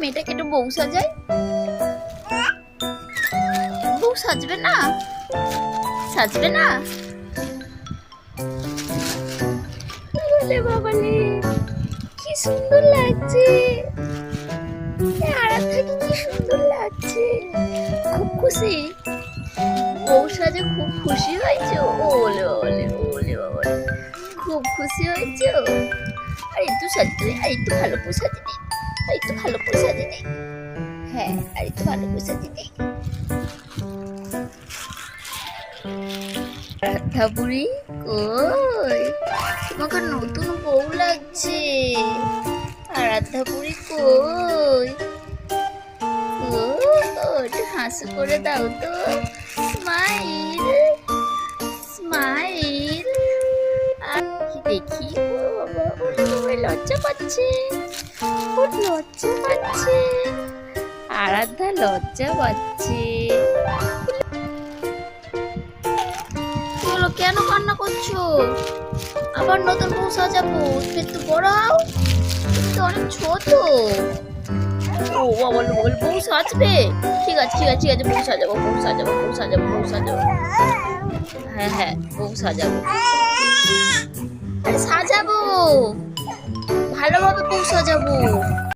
মেয়েটাকে একটু বউ সাজাই? বউ সাজবে না? সাজবে না? বাবালে কি সুন্দর লাগছে। কি সুন্দর লাগছে। খুব খুশি? বউ সাজে খুব খুশি হয়েছে? ওলে ওলে ওলে বাবালে খুব খুশি হয়েছে। আর একটু সাজতে আর একটু ভালো পোষা দিদি আর একটু ভালো পোষা দিদি হ্যাঁ। আর একটু ভালো পোষা দিদি রাধা বুড়ি কই? তোমাকে নতুন বউ লাগছে। আর রাধা বুড়ি কই? একটু হাসি করে দাও তো। Smile smile. আর কি দেখি লজ্জা পাচ্ছে। লজ্জা পাচ্ছে। আরাধ্যা লজ্জা পাচ্ছে। হলো কেন কান্না করছ? আবার নতুন বউ সাজাবো একটু বড় হও অনেক ছোট। ও বাবা বল বউ সাজবে? ঠিক আছে ঠিক আছে ঠিক আছে, বউ সাজাবো বউ সাজাবো সাজাবো, বউ সাজাবো। হ্যাঁ হ্যাঁ বউ সাজাবো। আরে সাজাবো ভালোভাবে বউ সাজাবো